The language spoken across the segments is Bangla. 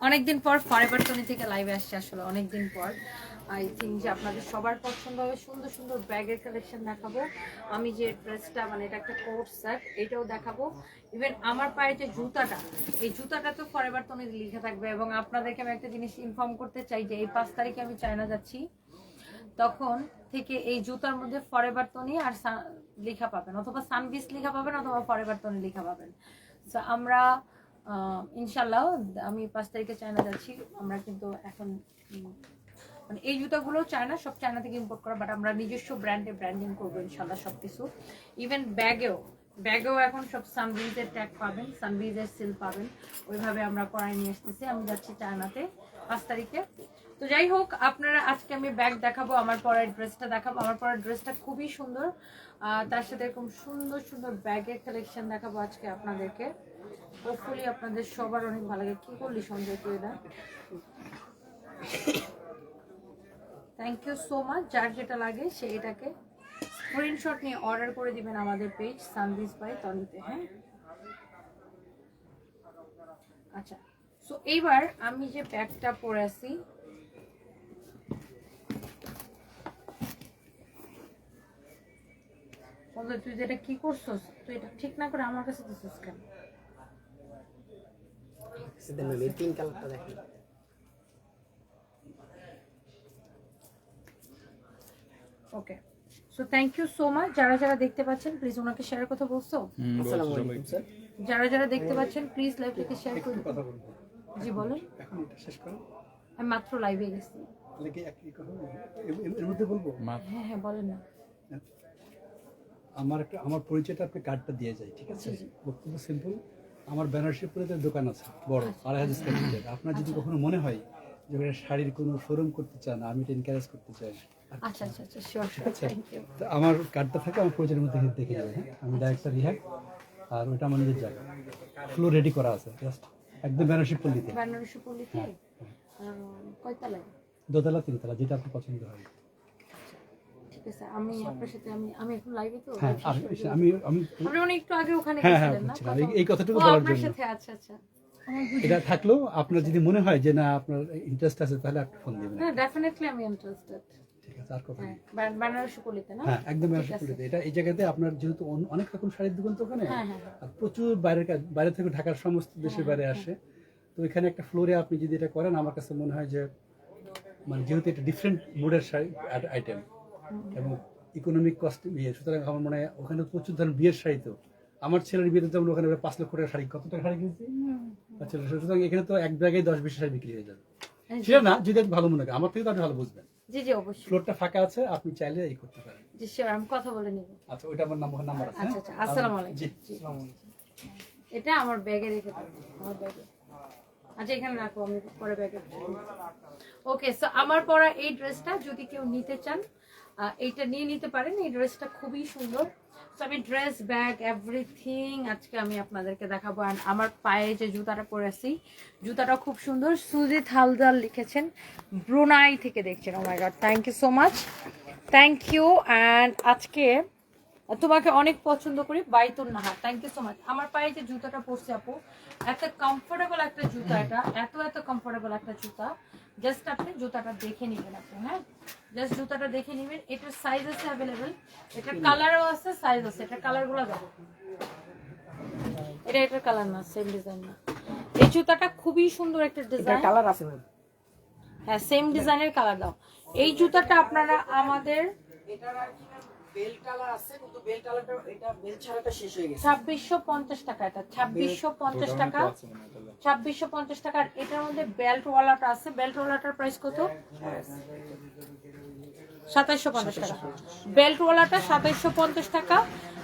অনেকদিন পর ফরেভার টনি থেকে লাইভে আসছে আসলে অনেকদিন পর। আই থিঙ্ক যে আপনাদের সবার পছন্দ হবে সুন্দর সুন্দর ব্যাগের কালেকশন দেখাবো। আমি যে ড্রেসটা মানে এটা একটা কোট সেট এটাও দেখাবো। ইভেন আমার পায়ে যে জুতাটা এই জুতাটা তো ফরেভার টনি লিখে থাকবে এবং আপনাদেরকে আমি একটা জিনিস ইনফর্ম করতে চাই যে এই পাঁচ তারিখে আমি চায়না যাচ্ছি। তখন থেকে এই জুতার মধ্যে ফরেভার টনি আর সা- লেখা পাবেন অথবা সানবিস লেখা পাবেন অথবা ফরেভার টনি লেখা পাবেন। So, আমরা ইনশাল্লাহ আমি পাঁচ তারিখে চায়না যাচ্ছি। আমরা কিন্তু এখন মানে এই জুতাগুলো চায়না, সব চায়না থেকে ইম্পোর্ট করা বাট আমরা নিজস্ব ব্র্যান্ডে ব্র্যান্ডিং করব ইনশাল্লাহ সব কিছু ইভেন ব্যাগেও ব্যাগেও এখন সব সানবিজের ট্যাগ পাবেন সানবিজের সিল পাবেন। ওইভাবে আমরা করাই নিয়ে আসতেছি। আমি যাচ্ছি চায়নাতে পাঁচ তারিখে। তো যাই হোক, আপনারা আজকে আমি ব্যাগ দেখাবো, আমার পরের ড্রেসটা দেখাবো। আমার পরের ড্রেসটা খুবই সুন্দর। তার সাথে এরকম সুন্দর সুন্দর ব্যাগের কালেকশন দেখাবো আজকে আপনাদেরকে। হোপফুলি আপনাদের সবার অনেক ভালো লাগে। কী করলি সঞ্জয় তুই দা থ্যাংক ইউ সো মাচ যার যেটা লাগে সে এটাকে স্ক্রিনশট নিয়ে অর্ডার করে দিবেন আমাদের পেজ সানভিস বাই তনিতে হ্যাঁ? আচ্ছা সো এইবার আমি যে ব্যাগটা পরে আছি বন্ধু, তুই যেটা কি করছস তুই এটা ঠিক না করে আমার কাছে দিছিস কেন? সেটা কালারটা okay so thank you so much যারা যারা দেখতে পাচ্ছেন প্লিজ ওনাকে শেয়ার কথা বলছো? আসসালামু আলাইকুম স্যার। যারা যারা দেখতে পাচ্ছেন প্লিজ লাইভটাকে শেয়ার করুন। জি বলুন। এখন এটা শেষ করো। আমি মাত্র লাইভে গেছি। তাহলে কি কথা এর- মধ্যে বলব? হ্যাঁ হ্যাঁ বলেন না। আমার একটা আমার পরিচয়টা আপনি কার্ডটা দিয়ে যায় ঠিক আছে? বক্তব্য সিম্পল আমার বেনারসিপুরে দোকান আছে বড় আড়াই হাজার স্কোয়ার ফিটের আপনার যদি কখনো মনে হয় যে ওখানে শাড়ির কোনো শোরুম করতে চান আমি এটা এনকারেজ করতে চাই। আচ্ছা আচ্ছা আচ্ছা আচ্ছা। তো আমার কার্ডটা থাকে আমার পরিচয়ের মধ্যে দেখে যাবে হ্যাঁ? আমি ডাইরেক্টর রিহাব আর ওইটা আমার নিজের জায়গা। ফ্লোর রেডি করা আছে জাস্ট একদম বেনারসি পল্লীতে। বানারসি পল্লীতে? দোতলা তিনতলা যেটা আপনার পছন্দ হয়। ঠিক আছে আমি আপনার সাথে আমি আমি এখন লাইভে তো হ্যাঁ। আমি আমি আপনি একটু আগে ওখানে হ্যাঁ, হ্যাঁ, গেছিলেন না? এই- কথাটুকু বলার জন্য। সাথে আচ্ছা আচ্ছা। এটা থাকলেও আপনার যদি মনে হয় যে না আপনার ইন্টারেস্ট আছে তাহলে আপনি ফোন দিবেন। হ্যাঁ ডেফিনেটলি আমি ইন্টারেস্টেড ঠিক আছে আর কথা হ্যাঁ বানারসি না? হ্যাঁ একদম। এটা এই জায়গাতে আপনার যেহেতু অনেক রকম শাড়ির দোকান তো ওখানে। আর প্রচুর বাইরের বাইরে থেকে ঢাকার সমস্ত দেশের বাইরে আসে। তো এখানে একটা ফ্লোরে আপনি যদি এটা করেন আমার কাছে মনে হয় যে মানে যেহেতু এটা ডিফারেন্ট মুডের শাড়ি আইটেম এবং ইকোনমিক কস্ট বিয়ে। সুতরাং আমার মনে হয় ওখানে প্রচুর ধরনের বিয়ের শাড়ি তো। আমার ছেলের বিয়েতে যেমন ওখানে পাঁচ লক্ষ টাকার শাড়ি কত টাকা শাড়ি কিনছি? আচ্ছা সুতরাং এখানে তো এক ব্যাগে দশ বিশ শাড়ি বিক্রি হয়ে যাবে। হ্যাঁ, সেটা না যদি ভালো মনে করেন। আমার থেকে তো ভালো বুঝবেন। জি জি অবশ্যই। ফ্লোরটা ফাঁকা আছে আপনি চাইলে এই করতে পারেন। জি শিওর আমি কথা বলে নিব। আচ্ছা ওইটা আমার নাম্বার নাম্বার আছে আচ্ছা আচ্ছা আসসালামু আলাইকুম। জি। জি। এটা আমার ব্যাগে রেখে আমার ব্যাগে। আচ্ছা এখানে রাখো আমি পরে ব্যাগে ওকে সো আমার পরা এই ড্রেসটা যদি কেউ নিতে চান এইটা নিয়ে নিতে পারেন। এই ড্রেসটা খুবই সুন্দর। তো আমি ড্রেস ব্যাগ এভরিথিং আজকে আমি আপনাদেরকে দেখাবো। অ্যান্ড আমার পায়ে যে জুতাটা পরেছি জুতাটা খুব সুন্দর। সুজিত হালদার লিখেছেন, ব্রুনাই থেকে দেখছেন। ও my god thank you so much thank you and আজকে তোমাকে অনেক পছন্দ করি Baitul Nahar. Thank you so much আমার পায়ে যে জুতাটা পরছে আপু এত কমফোর্টেবল একটা জুতা এটা এত এত কমফোর্টেবল একটা জুতা। জাস্ট আপনি জুতাটা দেখে নেবেন আপনি হ্যাঁ? জাস্ট জুতাটা দেখে নেবেন। এটার সাইজ আছে অ্যাভেলেবেল এটার কালারও আছে সাইজ আছে। এটার কালারগুলো দেখো। এটা এটার কালার না সেম ডিজাইন না। এই জুতাটা খুবই সুন্দর একটা এটা ডিজাইন কালার আছে ম্যাম হ্যাঁ সেম ডিজাইনের কালার দাও। এই জুতাটা আপনারা আমাদের বেল কালার আছে কিন্তু বেল কালারটা এটা বেল ছাড়াটা শেষ হয়ে গেছে ছাব্বিশশো পঞ্চাশ টাকা এটা ছাব্বিশশো পঞ্চাশ টাকা ছাব্বিশশো পঞ্চাশ টাকার এটার মধ্যে বেল্ট ওয়ালাটা আছে বেল্ট ওয়ালাটার প্রাইস কত সাতাইশশো পঞ্চাশ টাকা। বেল্ট ওয়ালাটা সাতাইশশো পঞ্চাশ টাকা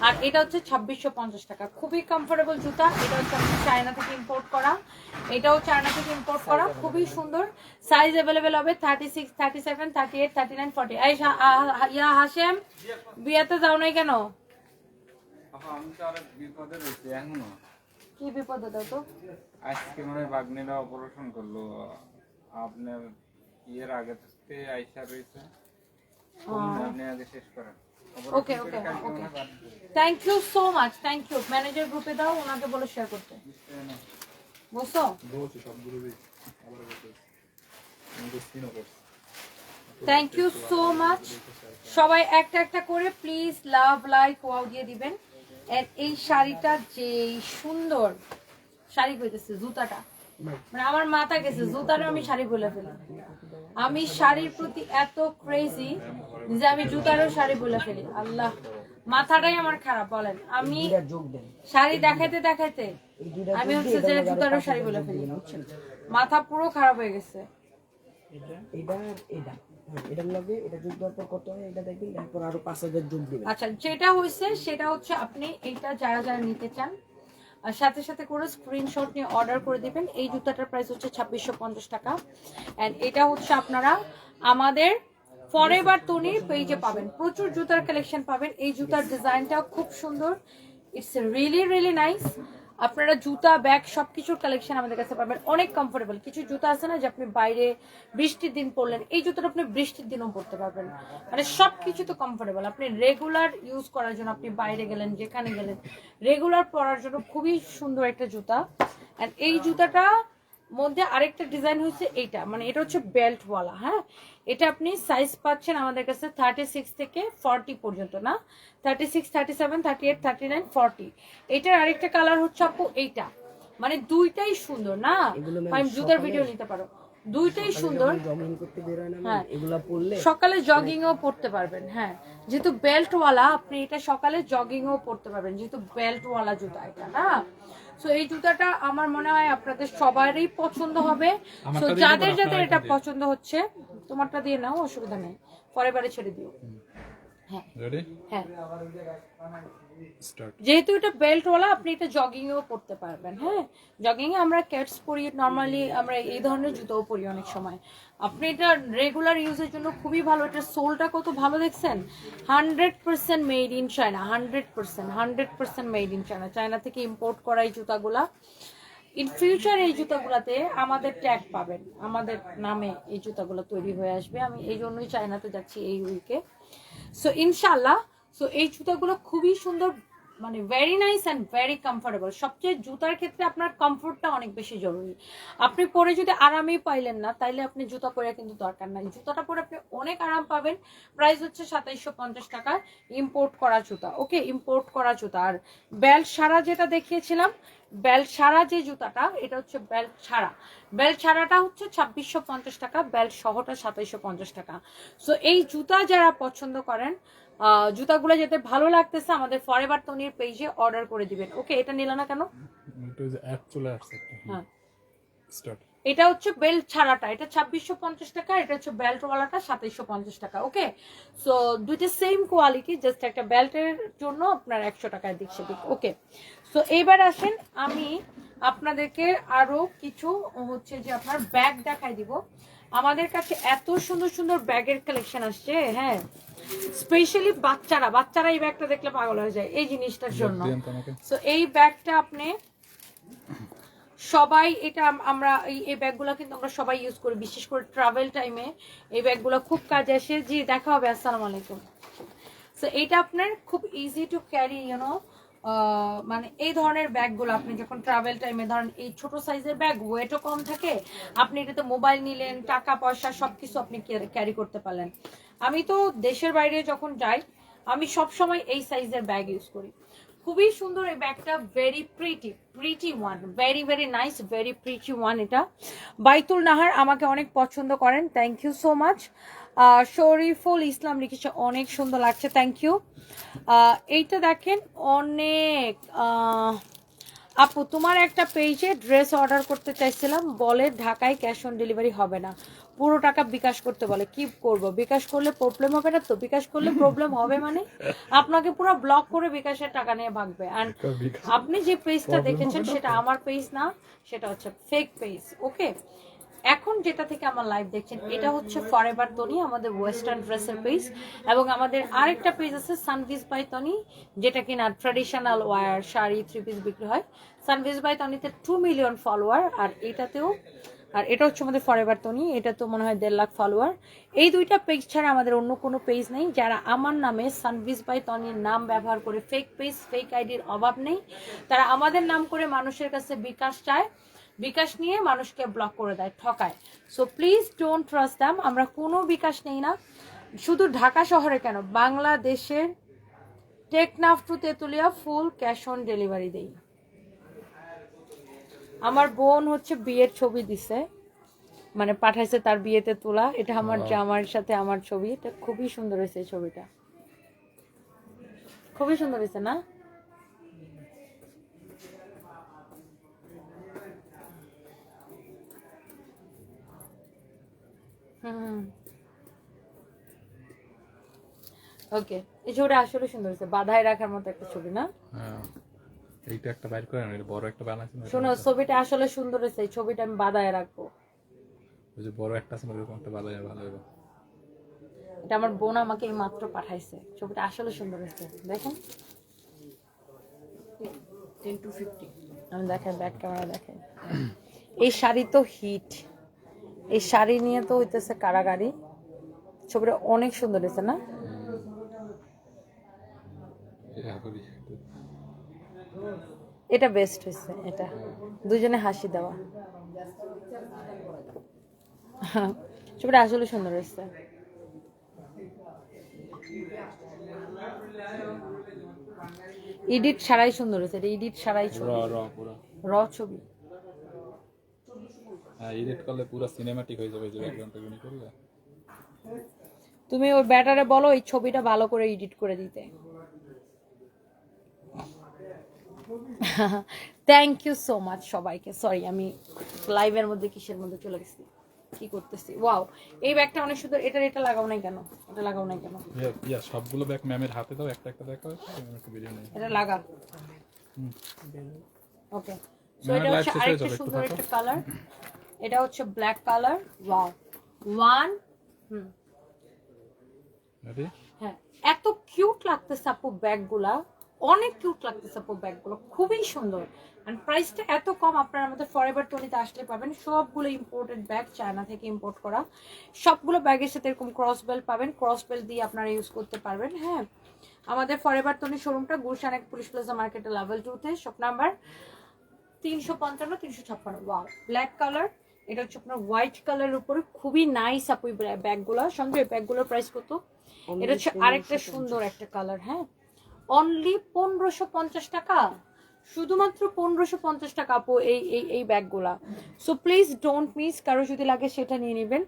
আর এটা হচ্ছে ছাব্বিশশো পঞ্চাশ টাকা। খুবই কমফোর্টেবল জুতা এটা হচ্ছে আমাদের চায়না থেকে ইম্পোর্ট করা। এটাও চায়না থেকে ইম্পোর্ট করা খুবই সুন্দর। সাইজ অ্যাভেলেবেল হবে thirty six thirty seven thirty eight thirty nine forty এই ইয়া হাসেম বিয়েতে যাও নাই কেন? কি বিপদে দাও তো? আজকে মানে বাগনিরা অপারেশন করল। আপনার ইয়ের আগে থেকে আইসা রয়েছে আপনি আগে শেষ করেন okay okay okay. Thank you so much thank you manager গ্রুপে দাও ওনাকে বলে শেয়ার করতে। করছে। থ্যাংক ইউ সো মাচ সবাই একটা একটা করে প্লিজ লাভ লাইক ওয়াও দিয়ে দিবেন। এই শাড়িটা যে সুন্দর শাড়ি কইতেছে জুতাটা। মানে আমার মাথা গেছে জুতাটা আমি শাড়ি বলে ফেলি। আমি শাড়ির প্রতি এত ক্রেজি যে আমি জুতারও শাড়ি বলে ফেলি। আল্লাহ মাথাটাই আমার খারাপ বলেন। আমি এটা শাড়ি দেখাইতে দেখাইতে আমি হচ্ছে যে জুতারও শাড়ি বলে ফেলি। মাথা পুরো খারাপ হয়ে গেছে। এটা? এটা হ্যাঁ, এটার লগে এটা যোগ দেওয়ার পর কত হয় এটা দেখবেন তারপর আরও পাঁচ হাজার যোগ দিবেন। আচ্ছা যেটা হয়েছে সেটা হচ্ছে আপনি এইটা যারা যারা নিতে চান আর সাথে সাথে করে স্ক্রিনশট নিয়ে অর্ডার করে দিবেন। এই জুতাটার প্রাইস হচ্ছে ছাব্বিশশো পঞ্চাশ টাকা। অ্যান্ড এটা হচ্ছে আপনারা আমাদের ফরেভার তনির পেজে পাবেন। প্রচুর জুতার কালেকশন পাবেন। এই জুতার ডিজাইনটাও খুব সুন্দর। ইটস রিয়েলি রিয়েলি নাইস আপনারা জুতা, ব্যাগ সব কিছুর কালেকশন আমাদের কাছে পাবেন। অনেক কমফোর্টেবল কিছু জুতা আছে না যে আপনি বাইরে বৃষ্টির দিন পরলেন, এই জুতোটা আপনি বৃষ্টির দিনও পরতে পারবেন। মানে সব কিছু তো কমফোর্টেবল আপনি রেগুলার ইউজ করার জন্য আপনি বাইরে গেলেন, যেখানে গেলেন রেগুলার পরার জন্য খুবই সুন্দর একটা জুতা। অ্যান্ড এই জুতাটা মধ্যে আরেকটা ডিজাইন হচ্ছে এইটা। মানে এটা হচ্ছে বেল্টওয়ালা হ্যাঁ? এটা আপনি সাইজ পাচ্ছেন আমাদের কাছে থার্টি সিক্স থেকে ফর্টি পর্যন্ত না? Thirty six thirty seven thirty eight thirty nine forty এটার আরেকটা কালার হচ্ছে আপু এইটা। মানে দুইটাই সুন্দর না? আমি জুতার ভিডিও নিতে পারো। দুইটাই সুন্দর। সকালে জগিং হয় না হ্যাঁ। ma'am, এগুলা পরলে সকালে পড়তে পারবেন হ্যাঁ। যেহেতু বেল্টওয়ালা আপনি এটা সকালে জগিংও পড়তে পারবেন যেহেতু বেল্টওয়ালা জুতা এটা না? সো এই জুতাটা আমার মনে হয় আপনাদের সবারই পছন্দ হবে। সো যাদের যাদের এটা পছন্দ হচ্ছে তোমারটা দিয়ে নাও অসুবিধা নেই। পরের বারে ছেড়ে দিও। যেহেতু এটা বেল্টওয়ালা আপনি এটা জগিংয়েও পড়তে পারবেন হ্যাঁ। জগিং এ আমরা ক্যাটস পরি নর্মালি আমরা এই ধরনের জুতোও পরি অনেক সময়। আপনি এটা রেগুলার ইউজের জন্য খুবই ভালো। এটা সোলটা কত ভালো দেখছেন? Hundred percent made in China hundred percent hundred percent made in China China থেকে ইম্পোর্ট করা এই জুতাগুলা। ইন ফিউচার এই জুতাগুলাতে আমাদের ট্যাগ পাবেন। আমাদের নামে এই জুতাগুলো তৈরি হয়ে আসবে। আমি এই জন্যই চায়নাতে যাচ্ছি এই উইকে সো ইনশাল্লাহ সো এই জুতাগুলো খুবই সুন্দর মানে very nice and very comfortable সবচেয়ে জুতার ক্ষেত্রে আপনার কমফোর্টটা অনেক বেশি জরুরি। আপনি পরে যদি আরামেই পাইলেন না, তাইলে আপনি জুতা পরে কিন্তু দরকার নাই। জুতাটা পরে আপনি অনেক আরাম পাবেন। প্রাইস হচ্ছে সাতাইশশো পঞ্চাশ টাকা। ইম্পোর্ট করা জুতা ওকে ইম্পোর্ট করা জুতা। আর বেল্ট সারা যেটা দেখিয়েছিলাম বেল্ট ছাড়া যে জুতাটা, এটা হচ্ছে বেল্ট ছাড়া। বেল্ট ছাড়াটা হচ্ছে ছাব্বিশশো পঞ্চাশ টাকা বেল্ট সহটা সাতাইশশো পঞ্চাশ টাকা। সো এই জুতা যারা পছন্দ করেন জুতাগুলো যেতে ভালো লাগতেছে আমাদের ফরেভার তনির পেজে অর্ডার করে দিবেন। ওকে এটা নিল না কেন? অ্যাড চলে আসছে হ্যাঁ। এটা হচ্ছে বেল্ট ছাড়াটা এটা ছাব্বিশশো পঞ্চাশ টাকা এটা হচ্ছে বেল্ট ওয়ালাটা সাতাইশশো পঞ্চাশ টাকা ওকে সো দুইটা সেম কোয়ালিটি জাস্ট একটা বেল্টের জন্য আপনার একশো টাকায় দিক সেদিক ওকে সো এইবার আসেন আমি আপনাদেরকে আরও কিছু হচ্ছে যে আপনার ব্যাগ দেখাই দিব। আমাদের কাছে এত সুন্দর সুন্দর ব্যাগের কালেকশন আসছে হ্যাঁ। স্পেশালি বাচ্চারা বাচ্চারা এই ব্যাগটা দেখলে পাগল হয়ে যায় এই জিনিসটার জন্য। তো সো এই ব্যাগটা আপনি সবাই এটা আমরা এই ব্যাগগুলো কিন্তু আমরা সবাই ইউজ করি বিশেষ করে ট্রাভেল টাইমে এই ব্যাগগুলো খুব কাজে আসে। জি দেখা হবে আসসালামু আলাইকুম। সো এইটা আপনার খুব ইজি টু ক্যারি ইউনো মানে এই ধরনের ব্যাগগুলো আপনি যখন ট্রাভেল টাইমে ধরেন এই ছোট সাইজের ব্যাগ ওয়েটও কম থাকে, আপনি এটাতে মোবাইল নিলেন, টাকা, পয়সা, সবকিছু আপনি ক্যারি করতে পারলেন। আমি তো দেশের বাইরে যখন যাই, আমি সব সময় এই সাইজের ব্যাগ ইউজ করি। খুবই সুন্দর এই ব্যাগটা very pretty pretty one very very nice very pretty one এটা। বাইতুল নাহার আমাকে অনেক পছন্দ করেন thank you so much Shariful Islam লিখেছে অনেক সুন্দর লাগছে থ্যাংক ইউ এইটা দেখেন অনেক আপু তোমার একটা পেজে ড্রেস অর্ডার করতে চাইছিলাম বলে ঢাকায় ক্যাশ অন ডেলিভারি হবে না। পুরো টাকা বিকাশ করতে বলে কি করব? বিকাশ করলে প্রবলেম হবে না তো? বিকাশ করলে প্রবলেম হবে মানে? আপনাকে পুরো ব্লক করে বিকাশের টাকা নিয়ে ভাগবে। আর আপনি যে পেজটা দেখেছেন সেটা আমার পেজ না সেটা হচ্ছে ফেক পেজ ওকে এখন যেটা থেকে আমার লাইভ দেখছেন, এটা হচ্ছে ফরএভার তনি আমাদের ওয়েস্টার্ন ড্রেসের পেজ এবং আমাদের আরেকটা পেজ আছে সানভিজ বাই তনি যেটা কিনা traditional wear sari three piece বিক্রি হয়। সানভিজ বাই তনিতে টু মিলিয়ন ফলোয়ার আর এটাতেও, আর এটা হচ্ছে আমাদের ফরএভার তনি এটা তো মনে হয় দেড় লাখ ফলোয়ার এই দুইটা পেজ ছাড়া আমাদের অন্য কোনো পেজ নেই, যারা আমার নামে সানভিজ বাই তনির নাম ব্যবহার করে ফেক পেজ ফেক আইডির অভাব নেই। তারা আমাদের নাম করে মানুষের কাছে বিকাশ চায়। বিকাশ নিয়ে মানুষকে ব্লক করে দেয় ঠকায়। So please don't trust them আমরা কোনো বিকাশ নেই না। শুধু ঢাকা শহরে কেন? বাংলাদেশের Teknaf to Tetulia full cash on delivery দেই। আমার বোন হচ্ছে বিয়ের ছবি দিছে। মানে পাঠাইছে তার বিয়েতে তোলা। এটা আমার জামার সাথে আমার ছবি। এটা খুবই সুন্দর হয়েছে এই ছবিটা। খুবই সুন্দর হয়েছে না? ওকে এই ছবিটা আসলে সুন্দর হয়েছে। বাধায় রাখার মতো একটা ছবি না? হ্যাঁ। এইটা একটা বাইর করেন এটা বড় একটা বানাচ্ছি শোনো ছবিটা আসলে সুন্দর হয়েছে। এই ছবিটা আমি বাধায় রাখব। ওই যে বড় একটা আছে না, ওরকম একটা বাজায় ভালো হবে এটা আমার বোন আমাকে এই মাত্র পাঠাইছে। ছবিটা আসলে সুন্দর হয়েছে। দেখেন। টেন টু ফিফটি আমি দেখেন ব্যাক ক্যামেরা দেখেন এই শাড়ি তো হিট। এই শাড়ি নিয়ে তো হইতেছে কারাগারি। ছবিটা অনেক সুন্দর হয়েছে না? এটা বেস্ট হয়েছে এটা। দুজনে হাসি দেওয়া। ছবিটা আসলে সুন্দর হয়েছে এডিট ছাড়াই সুন্দর হয়েছে এটা এডিট ছাড়াই ছবি। র র ছবি। হ্যাঁ এডিট করলে পুরো সিনেমাটিক হয়ে যাবে যে ব্যাকগ্রাউন্ডটা গুনি করলে তুমি ওই ব্যাটারে বলো এই ছবিটা ভালো করে এডিট করে দিতে। থ্যাংক ইউ সো মাচ সবাইকে। সরি আমি লাইভের মধ্যে কিসের মধ্যে চলে গেছি? কি করতেছি? ওয়াও এই ব্যাগটা অনেক সুন্দর। এটা এটা লাগাও নাই কেন? এটা লাগাও নাই কেন? ইয়া সবগুলো ব্যাগ ম্যামের হাতে দাও একটা একটা দেখা একটা ভিডিও নেই। এটা লাগা ওকে সো এটা হচ্ছে আরেকটা সুন্দর একটা কালার এটা হচ্ছে ব্ল্যাক কালার ওয়াও ওয়ান হুম। হ্যাঁ। এত কিউট লাগতেছে আপু ব্যাগগুলা। অনেক কিউট লাগতেছে আপু ব্যাগগুলো। খুবই সুন্দর। আর প্রাইসটা এত কম আপনারা আমাদের ফরএভার টোনিতে আসলে পাবেন। সবগুলো ইম্পোর্টেড ব্যাগ চায়না থেকে ইম্পোর্ট করা। সবগুলো ব্যাগের সাথে এরকম ক্রস বেল পাবেন। ক্রস বেল দিয়ে আপনারা ইউজ করতে পারবেন হ্যাঁ। আমাদের ফরএভার টোনি শোরুমটা গুলশান এক পুলিশ প্লাজা মার্কেটে লেভেল টুতে শপ নাম্বার তিনশো পঞ্চান্ন তিনশো ছাপ্পান্ন। ওয়াও ব্ল্যাক কালার এটা হচ্ছে আপনার হোয়াইট কালারের উপরে খুবই নাইস আপু ব্যাগগুলো সঙ্গে ব্যাগগুলোর প্রাইস কত? এটা হচ্ছে আরেকটা সুন্দর একটা কালার হ্যাঁ? অনলি পনেরোশো পঞ্চাশ টাকা? শুধুমাত্র পনেরোশো পঞ্চাশ টাকা আপু এই এই এই ব্যাগগুলা সো প্লিজ ডোন্ট মিস কারও যদি লাগে সেটা নিয়ে নেবেন।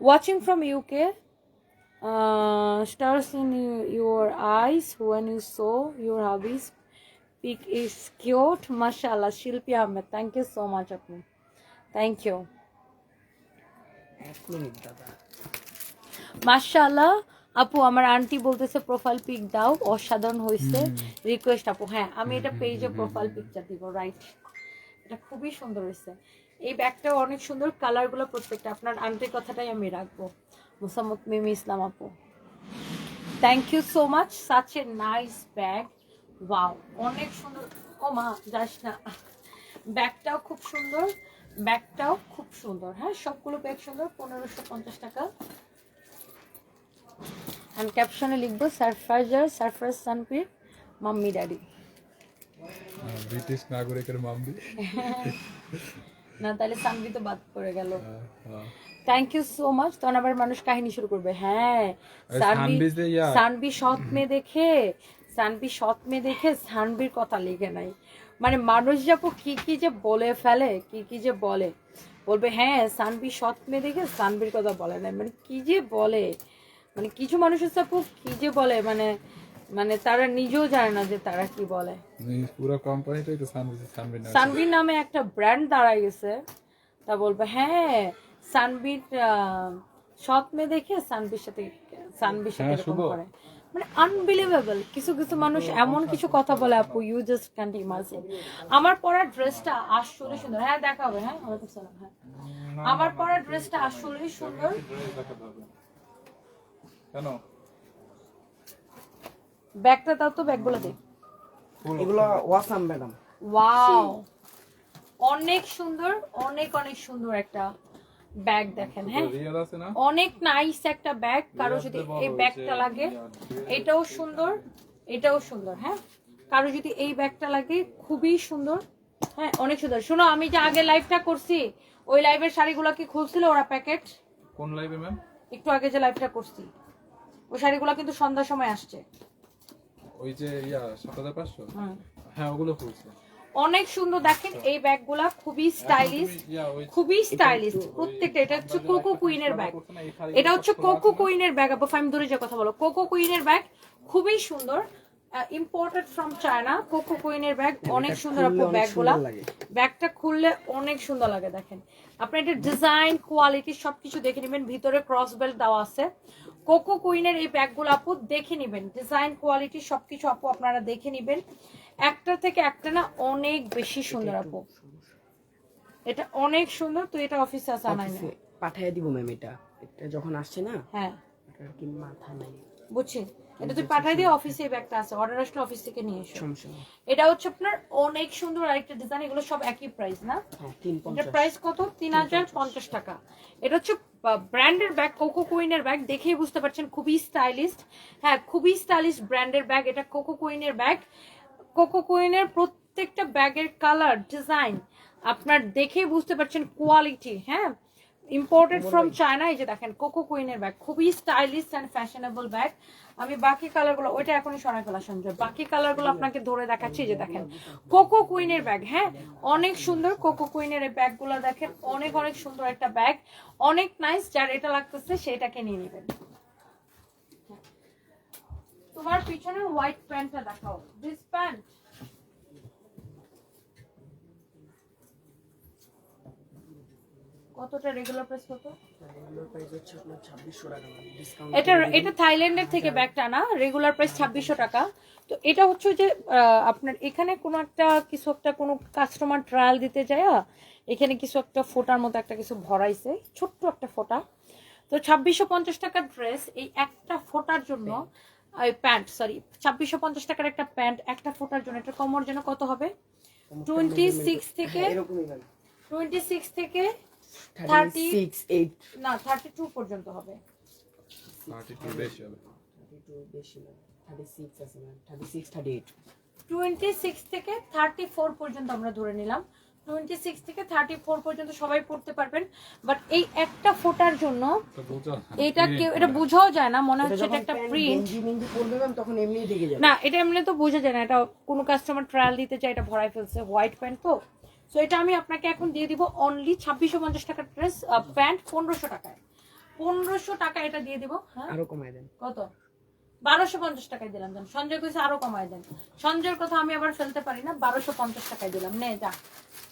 Watching from UK stars in your eyes when you so your hubby's pic is cute মাশাআল্লাহ Shilpi Ahmed thank you so much আপনি থ্যাংক ইউ এক মিনিট দাদা। মাশাআল্লাহ। আপু আমার আন্টি বলতেছে প্রোফাইল পিক দাও অসাধারণ হয়েছে রিকোয়েস্ট আপু হ্যাঁ আমি এটা পেজে প্রোফাইল পিকচার দিব রাইট এটা খুবই সুন্দর হয়েছে এই ব্যাগটাও অনেক সুন্দর কালারগুলো প্রত্যেকটা। আপনার আন্টির কথাটাই আমি রাখব। মুসাম্মদ মিমি ইসলাম আপু। Thank you so much such a nice bag wow অনেক সুন্দর। ও মা যাস না। ব্যাগটাও খুব সুন্দর। ব্যাগটাও খুব সুন্দর। হ্যাঁ সবগুলো ব্যাগ সুন্দর পনেরোশো পঞ্চাশ টাকা। আমি ক্যাপশনে লিখব সারফ্রাইজার সারফ্রাইজ সানপির মাম্মি ড্যাডি ব্রিটিশ নাগরিকের মামবি না তাহলে সানভি তো বাদ পড়ে গেল। থ্যাংক ইউ সো মাচ তখন আবার মানুষ কাহিনী শুরু করবে। হ্যাঁ ইয়া- সানভি সৎ মেয়ে দেখে সানভি সৎ মেয়ে দেখে সানবির কথা লিখে নাই। মানে মানুষ যাব কি কি যে বলে ফেলে কি কি যে বলে বলবে হ্যাঁ সানভি সৎ মেয়ে দেখে সানভির কথা বলে নাই। মানে কি যে বলে মানে কিছু মানুষের সাপু কি যে বলে মানে মানে তারা নিজেও জানে না যে তারা কি বলে। এই পুরো কোম্পানিটাই তো না সানভি নামে একটা ব্র্যান্ড দাঁড়ায় গেছে তা বলবে হ্যাঁ সানবির আহ, সৎ মেয়ে দেখে সানবির সাথে সানবির সাথে হ্যাঁ, করে। মানে আনবিলিভেবল কিছু কিছু মানুষ এমন কিছু কথা বলে আপু ইউ জাস্ট ক্যান্ট ইমাজিন আমার পরা ড্রেসটা আসলে সুন্দর। হ্যাঁ দেখা হবে হ্যাঁ ওয়ালাইকুম সালাম হ্যাঁ। আমার পরা ড্রেসটা আসলেই সুন্দর। কেন? ব্যাগটা দাও তো ব্যাগগুলো দে। এগুলো ওয়াসাম ম্যাডাম ওয়াও অনেক সুন্দর অনেক অনেক সুন্দর একটা ব্যাগ দেখেন হ্যাঁ? অনেক নাইস একটা ব্যাগ কারও যদি এই ব্যাগটা লাগে এটাও সুন্দর এটাও সুন্দর হ্যাঁ? কারও যদি এই ব্যাগটা লাগে খুবই সুন্দর হ্যাঁ? অনেক সুন্দর। শোনো আমি যে আগে লাইভটা করছি ওই লাইভের শাড়িগুলো কি খুলছিল ওরা প্যাকেট কোন লাইভে ম্যাম একটু আগে যে লাইভটা করছি। ওই শাড়িগুলো কিন্তু সন্ধ্যার সময় আসছে। ওই যে ইয়া সাত হাজার পাঁচশো? হুম। হ্যাঁ ওগুলো খুলছে। অনেক সুন্দর দেখেন এই ব্যাগগুলা খুবই স্টাইলিশ খুবই স্টাইলিশ প্রত্যেকটা এটা হচ্ছে কোকো কুইনের ব্যাগ এটা হচ্ছে কোকো কুইনের ব্যাগ আপু ফাইম দূরে যে কথা বলো। কোকো কুইনের ব্যাগ খুবই সুন্দর ইম্পোর্টেড ফ্রম চায়না কোকো কুইনের ব্যাগ অনেক সুন্দর আপু ব্যাগগুলা ব্যাগটা খুললে অনেক সুন্দর লাগে দেখেন। আপনি এটা ডিজাইন কোয়ালিটি সবকিছু দেখে নেবেন ভিতরে ক্রস বেল্ট দেওয়া আছে। কোকো কুইনের এই ব্যাগগুলো আপু দেখে নেবেন ডিজাইন কোয়ালিটি সবকিছু আপু আপনারা দেখে নেবেন। একটা থেকে একটা না অনেক বেশি সুন্দর আপু। এটা অনেক সুন্দর তো এটা অফিসে আছে আনাই না পাঠিয়ে দিব ম্যাম এটা। এটা যখন আসছে না হ্যাঁ। এটা কি মাথা নাই। বুঝছি। এটা তুই পাঠাই দিয়ে অফিসে ব্যাগটা আছে। অর্ডার আসলে অফিস থেকে নিয়ে এসো। নেই। এটা হচ্ছে আপনার অনেক সুন্দর আরেকটা ডিজাইন এগুলো সব একই প্রাইস না? হ্যাঁ এটার প্রাইস কত? তিন হাজার পঞ্চাশ। টাকা। এটা হচ্ছে ব্র্যান্ডের ব্যাগ কোকো কুইনের ব্যাগ দেখেই বুঝতে পারছেন খুবই স্টাইলিস্ট হ্যাঁ খুবই স্টাইলিশ ব্র্যান্ডের ব্যাগ এটা কোকো কুইনের ব্যাগ কোকো কুইনের প্রত্যেকটা ব্যাগের কালার ডিজাইন আপনার দেখেই বুঝতে পারছেন কোয়ালিটি হ্যাঁ? ইম্পোর্টেড ফ্রম চায়না এই যে দেখেন কোকো কুইনের ব্যাগ খুবই স্টাইলিশ অ্যান্ড ফ্যাশনেবল ব্যাগ। আমি বাকি কালারগুলো ওইটা এখনই সরাই ফেলা সঞ্জয় বাকি কালারগুলো আপনাকে ধরে দেখাচ্ছি যে দেখেন কোকো কুইনের ব্যাগ হ্যাঁ? অনেক সুন্দর কোকো কুইনের এই ব্যাগগুলো দেখেন অনেক অনেক সুন্দর একটা ব্যাগ। অনেক নাইস যার এটা লাগতেছে সেটাকে নিয়ে নেবেন। তোমার পিছনে হোয়াইট প্যান্টটা দেখাও। দিস প্যান্ট কতটা রেগুলার প্রাইস কত? এগুলোর প্রাইস হচ্ছে আপনার ছাব্বিশশো টাকা ডিসকাউন্ট এটা এটা থাইল্যান্ডের থেকে ব্যাগটা না রেগুলার প্রাইস ছাব্বিশশো টাকা। তো এটা হচ্ছে যে আপনার এখানে কোনো একটা কিছু একটা কোনো কাস্টমার ট্রায়াল দিতে যায় এখানে কিছু একটা ফোটার মতো একটা কিছু ভরাইছে ছোট্ট একটা ফোটা। তো ছাব্বিশশো পঞ্চাশ টাকার ড্রেস এই একটা ফোটার জন্য প্যান্ট সরি ছাব্বিশশো পঞ্চাশ টাকার একটা প্যান্ট একটা ফোটার জন্য এটা কমর যেন কত হবে? টোয়েন্টি সিক্স থেকে টোয়েন্টি সিক্স থেকে থার্টি থার্টি সিক্স এইট না থার্টি টু পর্যন্ত হবে। টোয়েন্টি সিক্স থেকে থার্টি ফোর পর্যন্ত আমরা ধরে নিলাম। টোয়েন্টি সিক্স থেকে থার্টি ফোর পর্যন্ত সবাই পড়তে পারবেন। বাট এই একটা ফোটার জন্য এটা কেউ এটা বোঝাও যায় না মনে হচ্ছে এটা একটা প্রিন্ট তখন এমনিই থেকে যাবে। না এটা এমনি তো বোঝা যায় না এটা কোনো কাস্টমার ট্রায়াল দিতে চায় এটা ভরাই ফেলছে হোয়াইট প্যান্ট তো। সো এটা আমি আপনাকে এখন দিয়ে দিব অনলি ছাব্বিশশো পঞ্চাশ টাকার ড্রেস প্যান্ট পনেরোশো টাকায়। পনেরোশো টাকা এটা দিয়ে দিব হ্যাঁ? আরও কমায় দেন। কত? বারোশো পঞ্চাশ টাকায় দিলাম জান সঞ্জয় কইছে আরও কমায় দেন। সঞ্জয়ের কথা আমি আবার ফেলতে পারি না বারোশো পঞ্চাশ টাকায় দিলাম নে যা।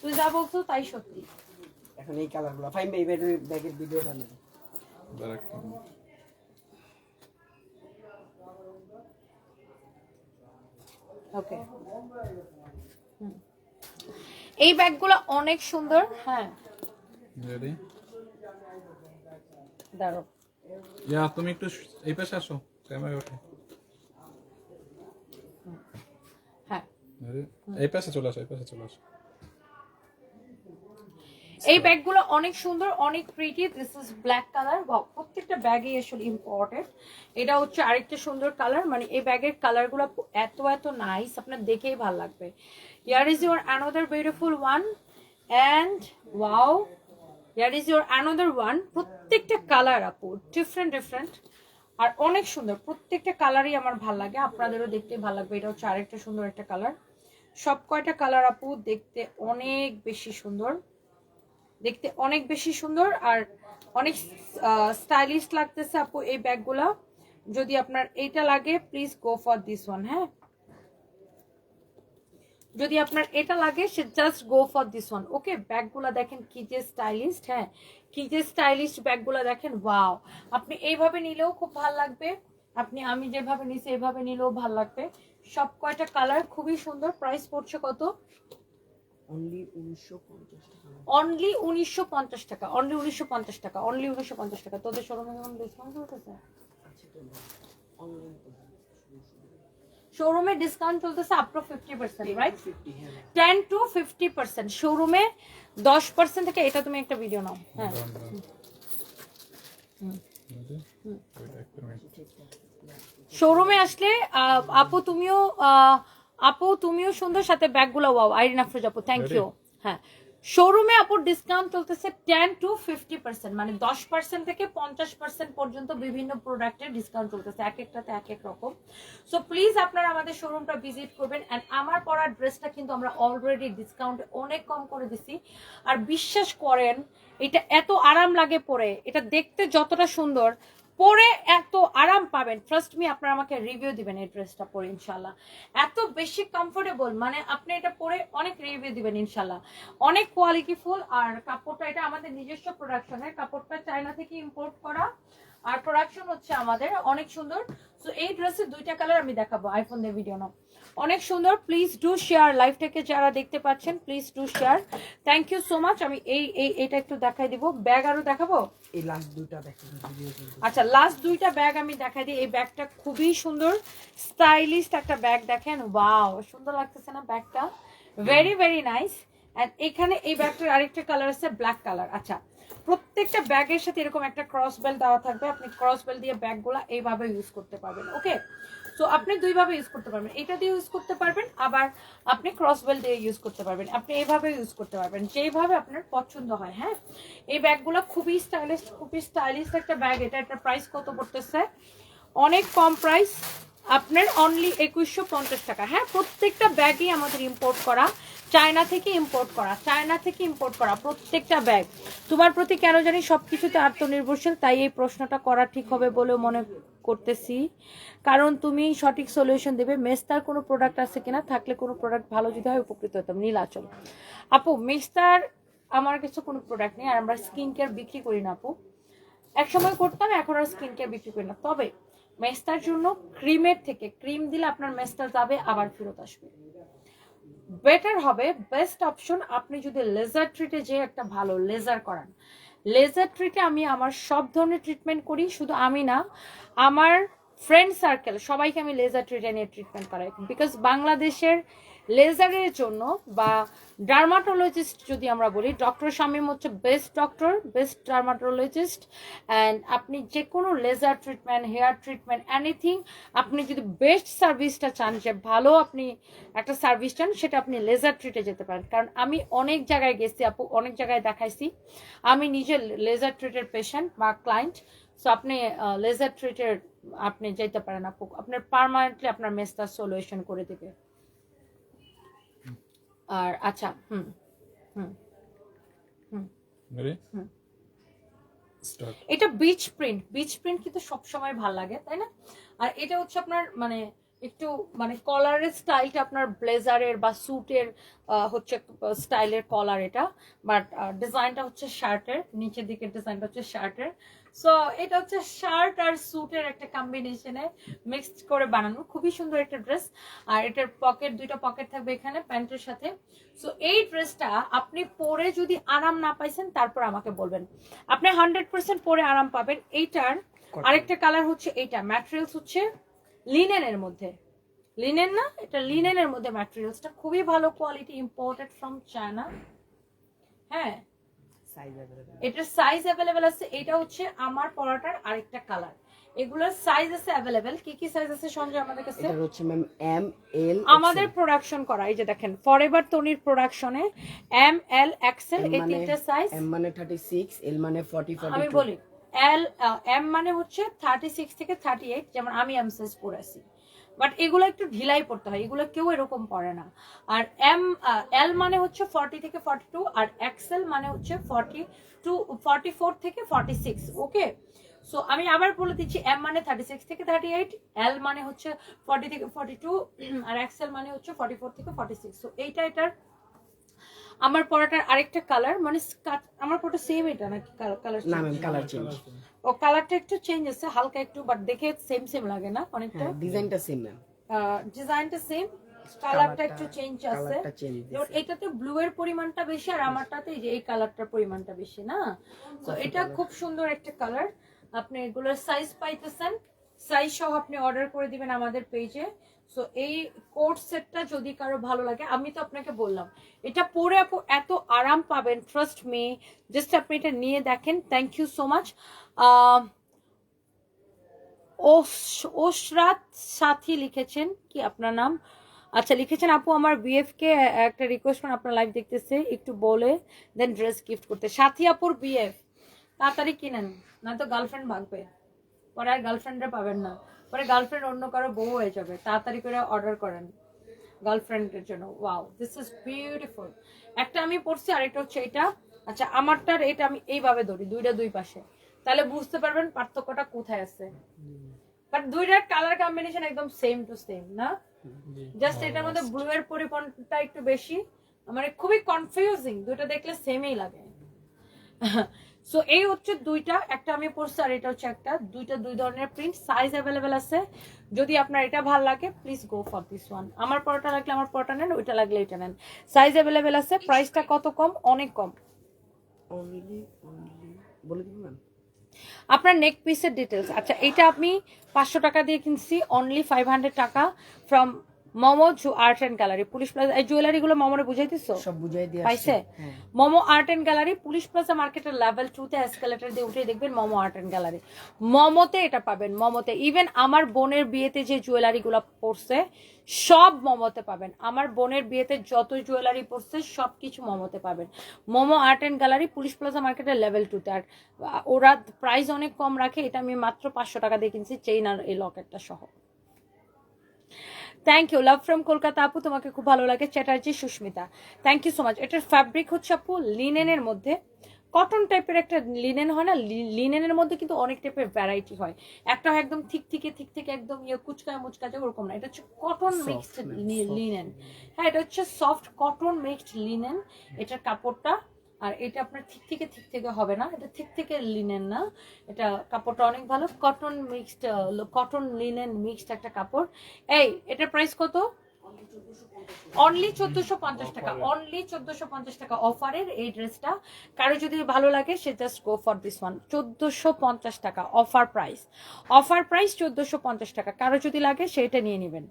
তুই যা বলছো তাই সত্যি। এখন এই কালারগুলো। ফাইন ভাই ব্যাগের ব্যাগের ভিডিওটা নেন। ওকে। এই ব্যাগগুলো অনেক সুন্দর। হ্যাঁ। রেডি দাঁড়ো ইয়া তুমি একটু এই পাশে আসো ক্যামেরা ওঠে। হ্যাঁ? এই পাশে চলে আসো এই পাশে চলে আসো। এই ব্যাগগুলো অনেক সুন্দর অনেক pretty this is black colour প্রত্যেকটা ব্যাগই আসলে ইম্পর্টেন্ট এটা হচ্ছে আরেকটা সুন্দর কালার মানে এই ব্যাগের কালারগুলো এত এত নাইস আপনার দেখেই ভালো লাগবে। Here is your another beautiful one and wow here is your another one প্রত্যেকটা কালার আপু। ডিফারেন্ট ডিফারেন্ট আর অনেক সুন্দর। প্রত্যেকটা কালারই আমার ভালো লাগে। আপনাদেরও দেখতে ভালো লাগবে। এটা হচ্ছে আরেকটা সুন্দর একটা কালার সব কয়টা কালার আপু দেখতে অনেক বেশি সুন্দর। দেখতে অনেক বেশি সুন্দর আর অনেক স্টাইলিশ লাগতেছে আপু এই ব্যাগগুলা। যদি আপনার এইটা লাগে please go for this one হ্যাঁ? যদি আপনার এটা লাগে, সে just go for this one okay ব্যাগগুলা দেখেন কি যে স্টাইলিস্ট হ্যাঁ? কি যে স্টাইলিশ ব্যাগগুলা দেখেন ওয়াও আপনি এইভাবে নিলেও খুব ভালো লাগবে। আপনি, আমি যেভাবে নিছি, এইভাবে নিলেও ভালো লাগবে। সব কয়টা কালার খুবই সুন্দর প্রাইস পড়ছে কত? অনলি উনিশশো পঞ্চাশ টাকা অনলি উনিশশো পঞ্চাশ টাকা অনলি উনিশশো পঞ্চাশ টাকা অনলি উনিশশো পঞ্চাশ টাকা। তোদের শোরুমে কেমন ডিসকাউন্ট চলতেছে শোরুমে ডিসকাউন্ট চলতেছে up to fifty percent right fifty ten to fifty percent শোরুমে দশ পার্সেন্ট থেকে এটা তুমি একটা ভিডিও নাও। হ্যাঁ. শোরুমে আসলে আপু তুমিও আহ, আপু তুমিও সুন্দর সাথে ব্যাগগুলো ওয়াও। আইরিন আফরোজ আপু থ্যাংক ইউ হ্যাঁ। শোরুমে আপুর ডিসকাউন্ট চলতেছে টেন টু ফিফটি পার্সেন্ট মানে দশ পার্সেন্ট থেকে পঞ্চাশ পার্সেন্ট পর্যন্ত বিভিন্ন প্রোডাক্টের ডিসকাউন্ট চলতেছে এক একটাতে এক এক রকম। সো প্লিজ আপনারা আমাদের শোরুমটা ভিজিট করবেন। অ্যান্ড আমার পরার ড্রেসটা কিন্তু আমরা অলরেডি ডিসকাউন্ট অনেক কম করে দিছি। আর বিশ্বাস করেন এটা এত আরাম লাগে পরে। এটা দেখতে যতটা সুন্দর পরে এত আরাম পাবেন। ফার্স্ট মি আপনারা আমাকে রিভিউ দিবেন এই ড্রেসটা পরে ইনশাল্লাহ এত বেশি কমফোর্টেবল মানে আপনি এটা পরে অনেক রিভিউ দিবেন ইনশাল্লাহ অনেক কোয়ালিটিফুল আর কাপড়টা, এটা আমাদের নিজস্ব প্রোডাকশনের কাপড়টা চায়না থেকে ইম্পোর্ট করা, আর প্রোডাকশন হচ্ছে আমাদের অনেক সুন্দর। সো এই ড্রেসের দুইটা কালার আমি দেখাবো আইফোন দিয়ে ভিডিও নাও। অনেক সুন্দর। প্লিজ ডু শেয়ার লাইভটাকে যারা দেখতে পাচ্ছেন please do share thank you so much আমি এই এই এটা একটু দেখাই দিব। ব্যাগ আরও দেখাবো? এই লাস্ট দুইটা আচ্ছা লাস্ট দুইটা ব্যাগ আমি দেখাই দিই। এই ব্যাগটা খুবই সুন্দর। স্টাইলিস্ট একটা ব্যাগ দেখেন। ওয়াও সুন্দর লাগতেছে না ব্যাগটা ভেরি ভেরি নাইস এন্ড এখানে এই ব্যাগটার আরেকটা কালার আছে ব্ল্যাক কালার আচ্ছা প্রত্যেকটা ব্যাগের সাথে এরকম একটা ক্রস বেল দেওয়া থাকবে। আপনি ক্রস বেল দিয়ে ব্যাগগুলো এইভাবে ইউজ করতে পারবেন। ওকে তো আপনি দুইভাবে ইউজ করতে পারবেন। এটা দিয়ে ইউজ করতে পারবেন, আবার আপনি ক্রস বেল দিয়ে ইউজ করতে পারবেন। আপনি এইভাবে ইউজ করতে পারবেন যেইভাবে আপনার পছন্দ হয় হ্যাঁ? এই ব্যাগগুলো খুবই স্টাইলিশ খুবই স্টাইলিশ একটা ব্যাগ এটা একটা প্রাইস কত পড়তেছে? অনেক কম প্রাইস আপনার অনলি একুশশো পঞ্চাশ টাকা হ্যাঁ? প্রত্যেকটা ব্যাগই আমাদের ইম্পোর্ট করা চায়না থেকে ইম্পোর্ট করা, চায়না থেকে ইম্পোর্ট করা প্রত্যেকটা ব্যাগ তোমার প্রতি কেন জানি সব কিছুতে আত্মনির্ভরশীল, তাই এই প্রশ্নটা করা ঠিক হবে বলেও মনে করতেছি। কারণ তুমি সঠিক সলিউশন দেবে, মেস্তার কোনো প্রোডাক্ট আছে কিনা, থাকলে কোনো প্রোডাক্ট ভালো যদি হয়, উপকৃত হতাম। নীলাচল আপু, মেস্তার আমার কাছে কোনো প্রোডাক্ট নেই, আর আমরা স্কিন কেয়ার বিক্রি করি না, আপু। এক সময় করতাম, এখন আর স্কিন কেয়ার বিক্রি করি না। তবে মেস্তার জন্য ক্রিমের থেকে ক্রিম দিলে আপনার মেস্তা যাবে, আবার ফেরত আসবে। বেটার হবে বেস্ট অপশন আপনি যদি লেজার ট্রিটে যে একটা ভালো লেজার করান। লেজার ট্রিটে আমি আমার সব ধরনের ট্রিটমেন্ট করি, শুধু আমি না, আমার ফ্রেন্ড সার্কেল সবাইকে আমি লেজার ট্রিটে নিয়ে ট্রিটমেন্ট করাই। বিকজ বাংলাদেশের লেজারের জন্য বা ডার্মাটোলজিস্ট যদি আমরা বলি ডক্টর শামীম হচ্ছে best doctor best dermatologist and আপনি যে কোনো laser treatment hair treatment anything আপনি যদি বেস্ট সার্ভিসটা চান, যে ভালো আপনি একটা সার্ভিস চান, সেটা আপনি লেজার ট্রিটে যেতে পারেন। কারণ আমি অনেক জায়গায় গেছি, আপু, অনেক জায়গায় দেখাইছি। আমি নিজে লেজার ট্রিটের পেশেন্ট বা ক্লায়েন্ট সো আপনি লেজার ট্রিটের আপনি যেতে পারেন, আপু। আপনার পার্মানেন্টলি আপনার মেস্তা সলিউশন করে দেবে। আর আচ্ছা হুম হুম? হুম। Start. এটা বিচ প্রিন্ট বিচ প্রিন্ট কিন্তু সবসময় ভালো লাগে তাই না আর এটা হচ্ছে আপনার মানে একটু মানে কলারের স্টাইলটা আপনার ব্লেজারের বা স্যুটের হচ্ছে স্টাইলের কলার এটা। বাট ডিজাইনটা হচ্ছে শার্টের নিচের দিকের ডিজাইনটা হচ্ছে শার্টের সো এটা হচ্ছে শার্ট আর স্যুটের একটা কম্বিনেশনে মিক্সড করে বানানো। খুবই সুন্দর একটা ড্রেস আর এটার পকেট দুইটা পকেট থাকবে এখানে প্যান্টের সাথে। সো এই ড্রেসটা আপনি পরে যদি আরাম না পাইছেন তারপর আমাকে বলবেন। আপনি হান্ড্রেড পার্সেন্ট পরে আরাম পাবেন। এইটার আরেকটা কালার হচ্ছে এইটা। ম্যাটেরিয়ালস হচ্ছে লিনেনের মধ্যে। লিনেন না এটা লিনেনের মধ্যে ম্যাটেরিয়ালসটা খুবই ভালো কোয়ালিটি ইম্পোর্টেড ফ্রম চায়না হ্যাঁ। এটার সাইজ অ্যাভেলেবেল আছে এটা হচ্ছে আমার পরাটার আরেকটা কালার এগুলোর সাইজ আছে অ্যাভেলেবেল কি কি সাইজ আছে সঞ্জয় আমাদের কাছে? এটা হচ্ছে ম্যাম এম এল আমাদের প্রোডাকশন করা এই যে দেখেন ফরএভার তনির প্রোডাকশনে এম এল এক্সেল এই তিনটা সাইজ এম মানে 36 এল মানে 40 আমি বলি এল এম মানে হচ্ছে থার্টি সিক্স থেকে থার্টি এইট যেমন আমি এম সাইজ পরেছি বাট এগুলো একটু ঢিলাই পড়তে হয়, এগুলো কেউ এরকম পরে না। আর এম এল মানে হচ্ছে ফর্টি থেকে ফর্টি টু আর এক্সেল মানে হচ্ছে ফর্টি টু ফর্টি ফোর থেকে ফর্টি সিক্স ওকে সো আমি আবার বলে দিচ্ছি এম মানে থার্টি সিক্স থেকে থার্টি এইট এল মানে হচ্ছে ফর্টি থেকে ফর্টি টু আর এক্সেল মানে হচ্ছে ফর্টি ফোর থেকে ফর্টি সিক্স সো এইটা এটার আমার পরাটার আরেকটা কালার মানে আমার পরাটা সেম এটা নাকি কালার না ম্যাম কালার চেঞ্জ ও কালারটা একটু চেঞ্জ আছে হালকা একটু বাট দেখে সেম সেম লাগে না অনেকটা? ডিজাইনটা সেম ম্যাম ডিজাইনটা সেম কালারটা একটু চেঞ্জ আছে। কালারটা চেঞ্জ যেমন এটাতে ব্লু এর পরিমাণটা বেশি আর আমারটাতে এই যে এই কালারটার পরিমাণটা বেশি না? তো এটা খুব সুন্দর একটা কালার আপনি এগুলোর সাইজ পাইতেছেন। সাইজ সহ আপনি অর্ডার করে দিবেন আমাদের পেজে সো এই কোট সেটটা যদি কারও ভালো লাগে, আমি তো আপনাকে বললাম, এটা পরে আপু এত আরাম পাবেন ট্রাস্ট মি জাস্ট আপনি এটা নিয়ে দেখেন thank you so much Oshrat Sathi লিখেছেন, কি আপনার নাম? আচ্ছা লিখেছেন আপু, আমার বিএফ কে একটা রিকোয়েস্ট করে আপনার লাইভ দেখতেছে, একটু বলে দেন ড্রেস গিফট করতে। সাথী আপুর বিএফ তাড়াতাড়ি কিনেন নয়তো গার্লফ্রেন্ড ভাগবে, পরে আর গার্লফ্রেন্ডরা পাবেন না। পরে গার্লফ্রেন্ড অন্য কারও বউ হয়ে যাবে তাড়াতাড়ি করে অর্ডার করেন গার্লফ্রেন্ডের জন্য। ওয়াও দিস ইজ বিউটিফুল একটা আমি পড়ছি আর একটা হচ্ছে এটা। আচ্ছা আমারটার এটা আমি এইভাবে ধরি দুইটা দুই পাশে। তাহলে বুঝতে পারবেন পার্থক্যটা কোথায় আছে। বাট দুইটার কালার কম্বিনেশন একদম সেম টু সেম না? জাস্ট এটার মধ্যে ব্লু এর পরিমাণটা একটু বেশি। মানে খুবই কনফিউজিং দুইটা দেখলে সেমই লাগে। সো এই হচ্ছে দুইটা একটা আমি পড়ছি আর এটা হচ্ছে একটা। দুইটা দুই ধরনের প্রিন্ট সাইজ অ্যাভেলেবেল আছে। যদি আপনার এটা ভালো লাগে please go for this one আমার পরোটা লাগলে আমার পরোটা নেন ওইটা লাগলে এটা নেন। সাইজ অ্যাভেলেবেল আছে প্রাইসটা কত কম? অনেক কম। আপনার নেক পিসের ডিটেলস আচ্ছা এটা আমি পাঁচশো টাকা দিয়ে কিনছি অনলি ফাইভ হান্ড্রেড টাকা from Momo art and gallery police plaza এই জুয়েলারি গুলো মোমোরে বুঝাইতেছো? সব বুঝাই দিয়ে পাইছে? Momo art and gallery police plaza মার্কেটের লেভেল টুতে এসকালেটার দিয়ে উঠে দেখবেন মোমো আর্ট এন্ড গ্যালারি মোমোতে এটা পাবেন মোমোতে। ইভেন আমার বোনের বিয়েতে যে জুয়েলারি গুলো পড়ছে সব মোমোতে পাবেন। আমার বোনের বিয়েতে যত জুয়েলারি পড়ছে সব কিছু মোমোতে পাবেন। Momo art and gallery police plaza মার্কেটের লেভেল টুতে আর ওরা প্রাইস অনেক কম রাখে এটা আমি মাত্র পাঁচশো টাকা দিয়ে কিনছি চেইন আর এই লকেটটা সহ। Thank you love from Kolkata আপু তোমাকে খুব ভালো লাগে। Chatterjee Susmita. Thank you so much এটার ফ্যাব্রিক হচ্ছে আপু লিনেনের মধ্যে। কটন টাইপের একটা লিনেন হয় না লিনেনের মধ্যে কিন্তু অনেক টাইপের ভ্যারাইটি হয়। একটা হয় একদম ঠিক থেকে ঠিক থেকে একদম ইয়ে কুচকায় মুচকাতে ওরকম না। এটা হচ্ছে কটন মিক্সড লিনেন হ্যাঁ এটা হচ্ছে সফট কটন মিক্সড লিনেন এটার কাপড়টা আর এটা আপনার ঠিক থেকে ঠিক থেকে হবে না। এটা ঠিক থেকে লিনেন না। এটা কাপড়টা অনেক ভালো। Cotton mixed cotton linen mixed একটা কাপড়। এই এটার প্রাইস কত? অনলি চোদ্দশো পঞ্চাশ টাকা। অনলি চোদ্দশো পঞ্চাশ টাকা অফারের এই ড্রেসটা কারও যদি ভালো লাগে সে just go for this one চোদ্দশো পঞ্চাশ টাকা অফার প্রাইস অফার প্রাইস চোদ্দশো পঞ্চাশ টাকা। কারও যদি লাগে সেটা নিয়ে নেবেন।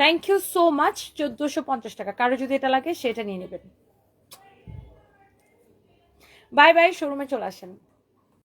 থ্যাংক ইউ সো মাচ চোদ্দশো পঞ্চাশ টাকা। কারও যদি এটা লাগে সেটা নিয়ে নেবেন। বাই বাই শোরুমে চলে আসেন।